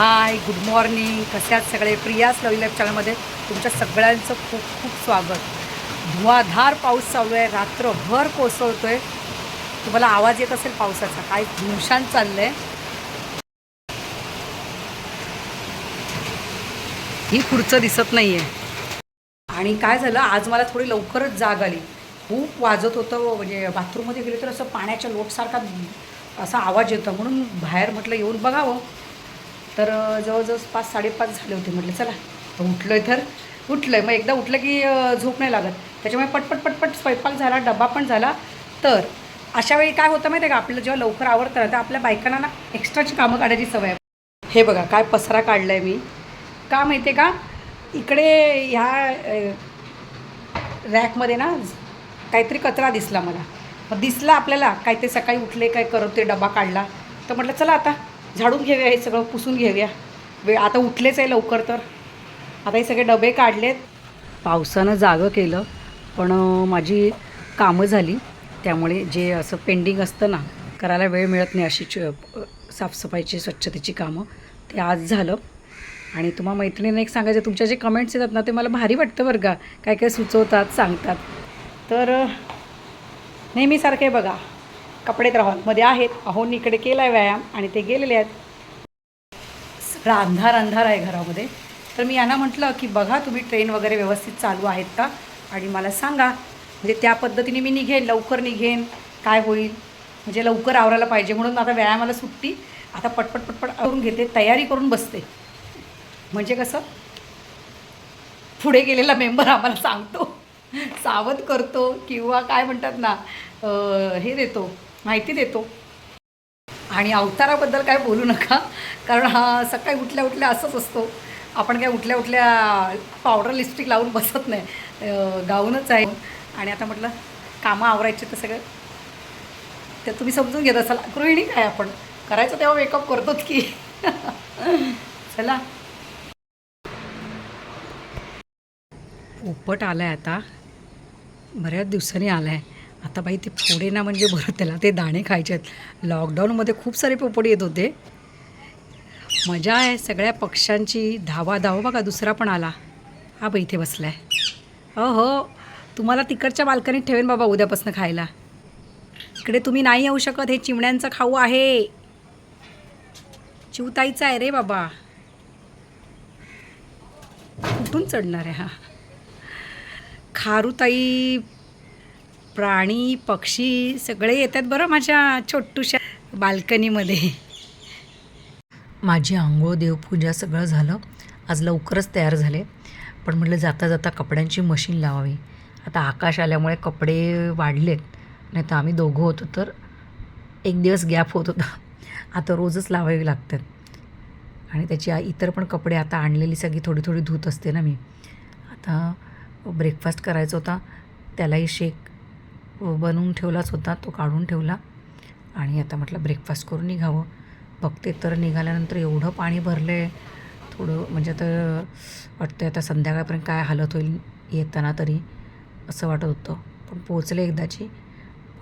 Hi good morning. कसे आहात सगळे? प्रियास लवली लाईफ चॅनलमध्ये तुमच्या सगळ्यांचं खूप खूप स्वागत. धुवाधार पाऊस चालू आहे. रात्रभर कोसळतो आहे तुम्हाला आवाज येत असेल पावसाचा. काय दिवसांत चाललं आहे ही पुढचं दिसत नाही आहे आणि काय झालं? आज मला थोडी लवकरच जाग आली. खूप वाजत होतं. म्हणजे बाथरूममध्ये गेले तर असं पाण्याच्या लोटसारखा असा आवाज येतो. म्हणून बाहेर म्हटलं येऊन बघावं. तर जवळजवळ पाच साडेपाच झाले होते म्हटलं चला. तर उठलो आहे तर उठलं आहे मग एकदा उठलं की झोप नाही लागत. त्याच्यामुळे पटपट पटपट स्वयंपाक झाला डबा पण झाला. तर अशा वेळी काय होतं माहिती आहे का? आपलं जेव्हा लवकर आवडतं ना तर आपल्या बायकांना ना एक्स्ट्राची कामं काढायची सवय आहे. हे बघा काय पसरा काढला आहे मी. का माहिती आहे का? इकडे ह्या रॅकमध्ये ना काहीतरी कचरा दिसला मला. मग दिसला आपल्याला. काय ते सकाळी उठले काय करत ते डबा काढला. तर म्हटलं चला आता. झाडून घेऊया हे सगळं पुसून घेऊया. वेळ आता उठलेच आहे लवकर तर. आता हे सगळे डबे काढलेत. पावसानं जागं केलं पण माझी कामं झाली. त्यामुळे जे असं पेंडिंग असतं ना करायला वेळ मिळत नाही अशी च साफसफाईची स्वच्छतेची कामं ते आज झालं. आणि तुम्हा मैत्रिणीने एक सांगायचं तुमच्या जे कमेंट्स येतात ना ते मला भारी वाटतं बरं का. काय काय सुचवतात सांगतात. तर नेहमीसारखे बघा. कपडे तर हॉलमध्ये आहेत. अहोनी इकडे केला आहे व्यायाम आणि ते गेलेले आहेत. सगळा अंधार अंधार आहे घरामध्ये. तर मी यांना म्हटलं की बघा तुम्ही ट्रेन वगैरे व्यवस्थित चालू आहेत का? आणि मला सांगा. म्हणजे त्या पद्धतीने मी निघेन लवकर निघेन काय होईल? म्हणजे लवकर आवरायला पाहिजे. म्हणून आता व्यायामाला सुट्टी. आता पटपट पटपट करून घेते तयारी करून बसते. म्हणजे कसं? पुढे गेलेला मेंबर आम्हाला सांगतो. सावध करतो किंवा काय म्हणतात ना हे देतो. माहिती देतो. आणि अवताराबद्दल काय बोलू नका कारण हा सकाळी उठल्या उठल्या असंच असतो. आपण काय उठल्या उठल्या पावडर लिपस्टिक लावून बसत नाही. गाऊनच आहे. आणि आता म्हटलं कामं आवरायचे तर सगळं. ते तुम्ही समजून घेत असाल गृहिणी काय आपण? करायचं तेव्हा मेकअप करतोच की. चला. पोपट आला आहे आता. बऱ्याच दिवसांनी आला आहे आता बाई ते फोडे ना म्हणजे बरं त्याला ते दाणे खायचे आहेत. लॉकडाऊनमध्ये खूप सारे पोपट येत होते. मजा आहे सगळ्या पक्ष्यांची धावा धाव बघा दुसरा पण आला. हा बाई इथे बसला आहे अहो हो तुम्हाला तिकडच्या बाल्कनीत ठेवेन बाबा उद्यापासून खायला. इकडे तुम्ही नाही येऊ शकत हे चिमण्यांचं खाऊ आहे. चिवताईचा आहे रे बाबा. कुठून चढणार आहे हा? खारुताई प्राणी पक्षी सगळे येतात बरं माझ्या छोटूशा बाल्कनीमध्ये. माझी आंघोळ देवपूजा सगळं झालं. आज लवकरच तयार झाले. पण म्हटलं जाता जाता कपड्यांची मशीन लावावी. आता आकाश आल्यामुळे कपडे वाढलेत. नाही तर आम्ही दोघं होतो तर एक दिवस गॅप होत होता. आता रोजच लावावी लागतात. आणि त्याची इतर पण कपडे आता आणलेली सगळी थोडी थोडी धूत असते ना मी. आता ब्रेकफास्ट करायचा होता. त्यालाही शेक बनवून ठेवलाच होता तो काढून ठेवला. आणि आता म्हटलं ब्रेकफास्ट करून निघावं. बघते तर निघाल्यानंतर एवढं पाणी भरलं आहे थोडं म्हणजे आता वाटतं आता संध्याकाळपर्यंत काय हालत होईल येताना तरी असं वाटत होतं. पण पोचले एकदाची.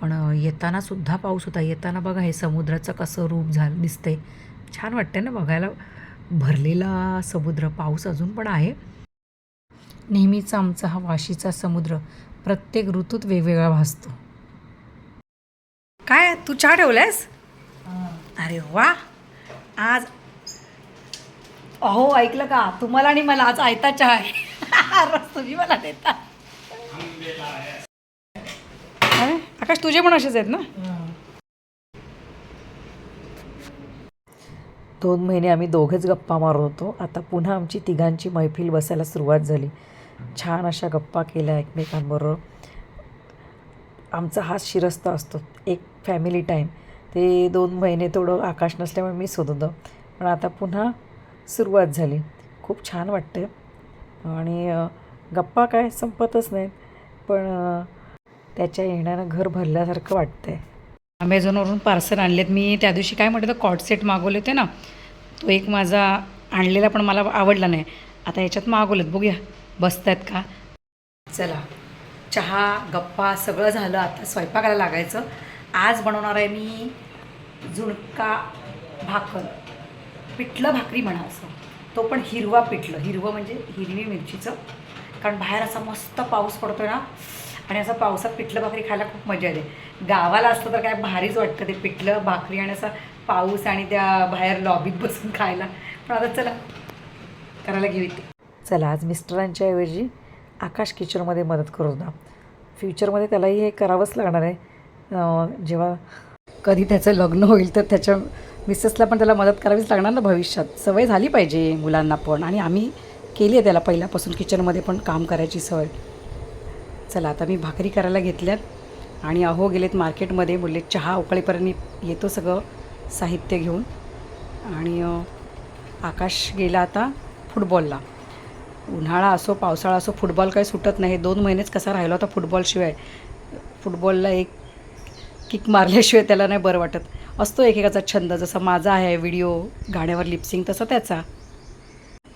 पण येतानासुद्धा पाऊस होता. येताना बघा हे समुद्राचं कसं रूप झालं दिसतंय. छान वाटतंय ना बघायला. भरलेला समुद्र पाऊस अजून पण आहे. नेहमीचा आमचा हा वाशीचा समुद्र. प्रत्येक ऋतूत वेगवेगळा भासतो. काय? तू चहा ठेवलायस? अरे वा. आज अहो ऐकलं का? तुम्हाला आणि मला आज आयता चहा आहे. तुम्ही मला देता. अरे, आकाश तुझे पण असेच आहेत ना? दोन महिने आम्ही दोघेच गप्पा मारत होतो. आता पुन्हा आमची तिघांची मैफिल बसायला सुरुवात झाली. छान अशा गप्पा केल्या एकमेकांबरोबर. आमचा हाच शिरस्ता असतो. एक फॅमिली टाईम ते दोन महिने थोडं आकाश नसल्यामुळे मिस होत होतं पण आता पुन्हा सुरुवात झाली. खूप छान वाटते आणि गप्पा काय संपतच नाहीत. पण त्याच्या येण्यानं घर भरल्यासारखं वाटतंय. अमेझॉनवरून पार्सल आणलेत. मी त्या दिवशी काय म्हटलं कॉट सेट मागवले होते ना? तो एक माझा आणलेला पण मला आवडला नाही. आता याच्यात मागवलेत. बघूया. बसत आहेत का? चला चहा गप्पा सगळं झालं आता स्वयंपाकाला लागायचं. आज बनवणार आहे मी झुणका भाकर. पिठलं भाकरी म्हणा असं तो पण हिरवा पिठलं. हिरवं म्हणजे हिरवी मिरचीचं. कारण बाहेर असा मस्त पाऊस पडतो ना आणि असं पावसात पिठलं भाकरी खायला खूप मजा येते. गावाला असतं तर काय भारीच वाटतं ते पिठलं भाकरी आणि असा पाऊस आणि त्या बाहेर लॉबीत बसून खायला. पण आता चला करायला घेऊ इथे चला आज मिस्टरांच्या ऐवजी आकाश किचनमध्ये मदत करू ना. फ्युचरमध्ये त्यालाही हे करावंच लागणार आहे. जेव्हा कधी त्याचं लग्न होईल तर त्याच्या मिसेसला पण त्याला मदत करावीच लागणार ना भविष्यात. सवय झाली पाहिजे मुलांना पण आणि आम्ही केली आहे त्याला पहिल्यापासून किचनमध्ये पण काम करायची सवय. चला आता मी भाकरी करायला घेतल्यात आणि अहो गेलेत मार्केटमध्ये बोलले चहा उकळीपर्यंत मी येतो सगळं साहित्य घेऊन. आणि आकाश गेला आता फुटबॉलला. उन्हाळा असो पावसाळा असो फुटबॉल काही सुटत नाही. हे दोन महिनेच कसा राहिला होता फुटबॉलशिवाय फुटबॉलला एक किक मारल्याशिवाय त्याला नाही बरं वाटत. असतो एकेकाचा छंद. जसा माझा आहे व्हिडिओ गाण्यावर लिप्सिंग तसा त्याचा.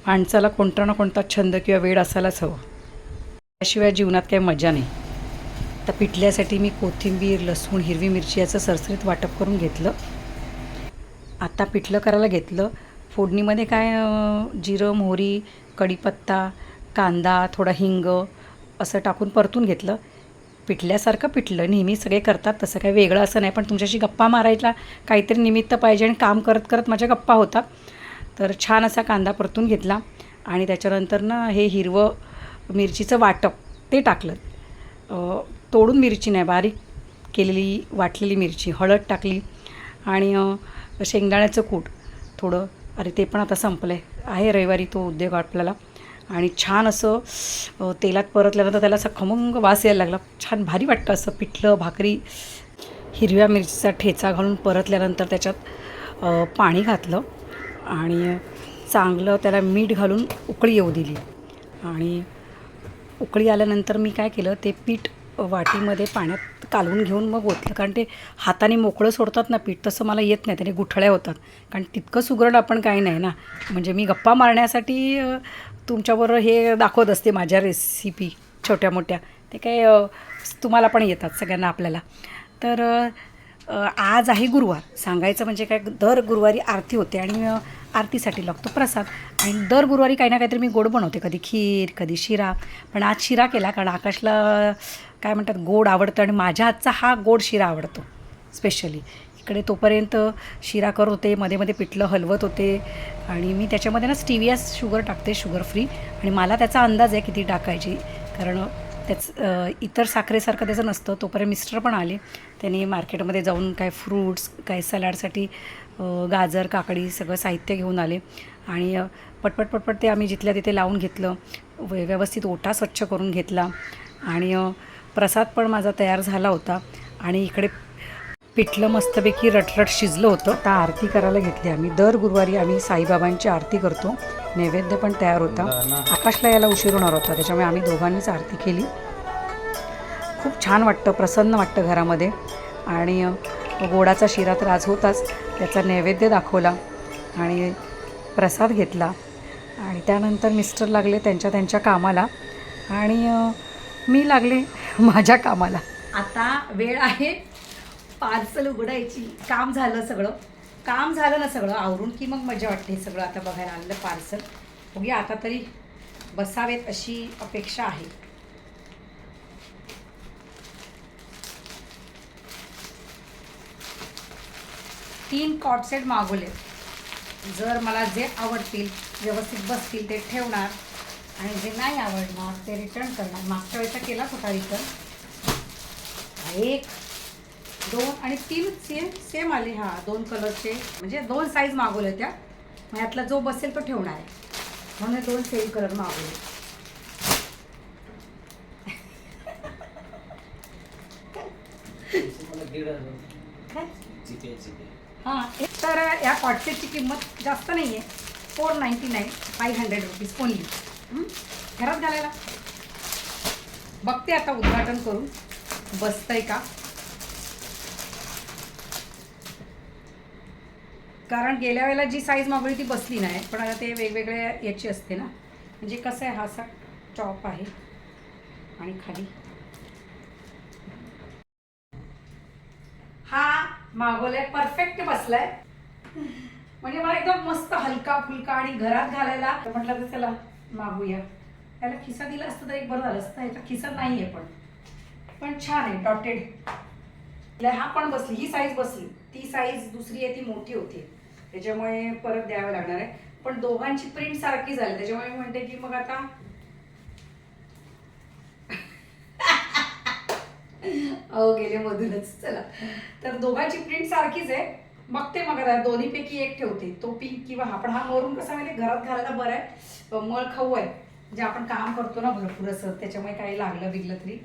माणसाला कोणता ना कोणता छंद किंवा वेळ असायलाच हवं. त्याशिवाय जीवनात काही मजा नाही. तर पिठल्यासाठी मी कोथिंबीर लसूण हिरवी मिरची याचं सरसरीत वाटप करून घेतलं. आता पिठलं करायला घेतलं. फोडणीमध्ये काय जिरं मोहरी कढीपत्ता कांदा थोडा हिंग असं टाकून परतून घेतलं. पिठल्यासारखं पिठलं नेहमी सगळे करतात तसं काही वेगळं असं नाही पण तुमच्याशी गप्पा मारायला काहीतरी निमित्त पाहिजे आणि काम करत करत माझ्या गप्पा होता तर छान असा कांदा परतून घेतला आणि त्याच्यानंतर ना हे हिरवं मिरचीचं वाटप ते टाकलं. तोडून मिरची नाही बारीक केलेली वाटलेली मिरची हळद टाकली आणि शेंगदाण्याचं कूट थोडं अरे ते पण आता संपलं आहे आहे रविवारी तो उद्योग आपल्याला. आणि छान असं तेलात परतल्यानंतर त्याला असा खमंग वास यायला लागला. छान भारी वाटतं असं पिठलं भाकरी हिरव्या मिरचीचा ठेचा घालून परतल्यानंतर त्याच्यात पाणी घातलं आणि चांगलं त्याला मीठ घालून उकळी येऊ दिली. आणि उकळी आल्यानंतर मी काय केलं ते पीठ वाटीमध्ये पाण्यात कालवून घेऊन मग ओतलं. कारण ते हाताने मोकळं सोडतात ना पीठ तसं मला येत नाही. त्याने गुठळ्या होतात. कारण तितकं सुगरण आपण काही नाही ना. म्हणजे मी गप्पा मारण्यासाठी तुमच्यावर तुमच्याबरोबर हे दाखवत असते माझ्या रेसिपी छोट्या मोठ्या. ते काय तुम्हाला पण येतात सगळ्यांना आपल्याला. तर आज आहे गुरुवार. सांगायचं म्हणजे काय दर गुरुवारी आरती होते आणि आरतीसाठी लागतो प्रसाद. आणि दर गुरुवारी काही ना काहीतरी मी गोड बनवते. कधी खीर कधी शिरा. पण आज शिरा केला कारण आकाशला काय म्हणतात गोड आवडतं आणि माझ्या हातचा हा गोड शिरा आवडतो स्पेशली इकडे तोपर्यंत शिरा करत होते मध्ये मध्ये पिठलं हलवत होते आणि मी त्याच्यामध्ये ना स्टिवियास शुगर टाकते शुगर फ्री आणि मला त्याचा अंदाज आहे किती टाकायची कारण त्याच इतर साखरेसारखं त्याचं नसतं. तोपर्यंत मिस्टर पण आले. त्यांनी मार्केटमध्ये जाऊन काय फ्रूट्स काय सलाडसाठी गाजर काकडी सगळं साहित्य घेऊन आले. आणि पटपट पटपट ते आम्ही जिथल्या तिथे लावून घेतलं व्यवस्थित ओटा स्वच्छ करून घेतला. आणि प्रसाद पण माझा तयार झाला होता. आणि इकडे पिठलं मस्तपैकी रटरट शिजलं होतं. आता आरती करायला घेतली आम्ही. दर गुरुवारी आम्ही साईबाबांची आरती करतो. नैवेद्य पण तयार होता. आकाशला यायला उशीर होणार होता. त्याच्यामुळे आम्ही दोघांनीच आरती केली. खूप छान वाटतं. प्रसन्न वाटतं घरामध्ये. आणि गोडाचा शिरा तर आज होताच. त्याचा नैवेद्य दाखवला आणि प्रसाद घेतला. आणि त्यानंतर मिस्टर लागले त्यांच्या त्यांच्या कामाला. आणि मी लागले माझ्या कामाला. आता वेळ आहे पार्सल उघडायची. काम झालं सगळं. काम झालं ना सगळं. आवरून की मग मजा वाटते सगळं आता बघायला आलेलं पार्सल. बघूया आता तरी बसावेत अशी अपेक्षा आहे. तीन कॉट सेट मागवले जर मला जे आवडतील व्यवस्थित बसतील ते ठेवणार. आणि जे नाही आवडणार ते रिटर्न करणार. मागच्या वेळेचा केलाच होता रिटर्न एक दोन आणि तीन सेम सेम आले हा दोन कलरचे म्हणजे दोन साईज मागवले त्या. मग यातला जो बसेल तो ठेवणार आहे. म्हणून दोन सेम कलर मागवले. हां एक तर या कॉटसेटची किंमत जास्त नाही आहे four ninety nine five hundred rupees only घरात घालायला. बघते आता उद्घाटन करून. बसतंय का? कारण गेल्या वेळेला जी साईज मागवली ती बसली नाही पण आता ते वेगवेगळ्या याची असते ना. म्हणजे कसं आहे हा असा टॉप आहे. आणि खाली. हा मागवलाय परफेक्ट बसलाय. म्हणजे मला एकदम मस्त हलका फुलका आणि घरात घालायला. म्हटलं तर चला मागूया. त्याला खिसा दिला असतं तर एक बरं झालं असतं याचा खिसा नाही आहे पण. पण छान आहे डॉटेड हा पण बसली ही साईज बसली. ती साईज दुसरी आहे ती मोठी होती. त्याच्यामुळे परत द्यावं लागणार आहे. पण दोघांची प्रिंट सारखी झाली. त्याच्यामुळे मी म्हणते की मग आता अहो गेले मधूनच. चला. तर दोघांची प्रिंट सारखीच आहे. बघते मग आता. दोन्हीपैकी एक ठेवते. तो पिंक किंवा हा. पण हा मरून कसा माहिती घरात घालायला बरं आहे. मळ खाऊ आहे. म्हणजे आपण काम करतो ना भरपूर असं त्याच्यामुळे काही लागलं बिगलं तरी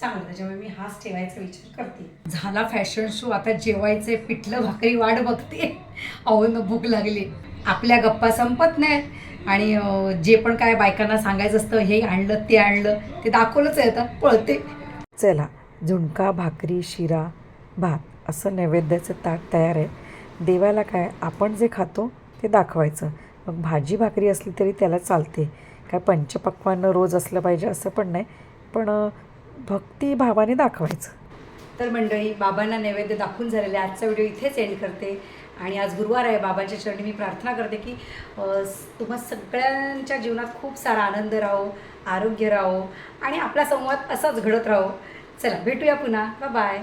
चांगलं. त्याच्यामुळे मी हाच ठेवायचा विचार करते. झाला फॅशन शो आता जेवायचे पिठलं भाकरी वाट बघते. अहो न भूक लागली. आपल्या गप्पा संपत नाहीत. आणि जे पण काय बायकांना सांगायचं असतं हे आणलं ते आणलं ते दाखवलंच आहे आता. पळते. चला झुणका भाकरी शिरा भात असं नैवेद्याचं ताट तयार आहे. देवाला काय आपण जे खातो ते दाखवायचं. मग भाजी भाकरी असली तरी त्याला चालते. काय पंचपक्वानं रोज असलं पाहिजे असं पण नाही. पण अं, भक्तिभावाने दाखवायचं. तर मंडळी बाबांना नैवेद्य दाखवून झालेले आजचा व्हिडिओ इथेच एंड करते. आणि आज गुरुवार आहे. बाबांच्या चरणी मी प्रार्थना करते की तुम्हा सगळ्यांच्या जीवनात खूप सारा आनंद राहो आरोग्य राहो आणि आपला संवाद असाच घडत राहो. चला भेटूया पुन्हा. बाय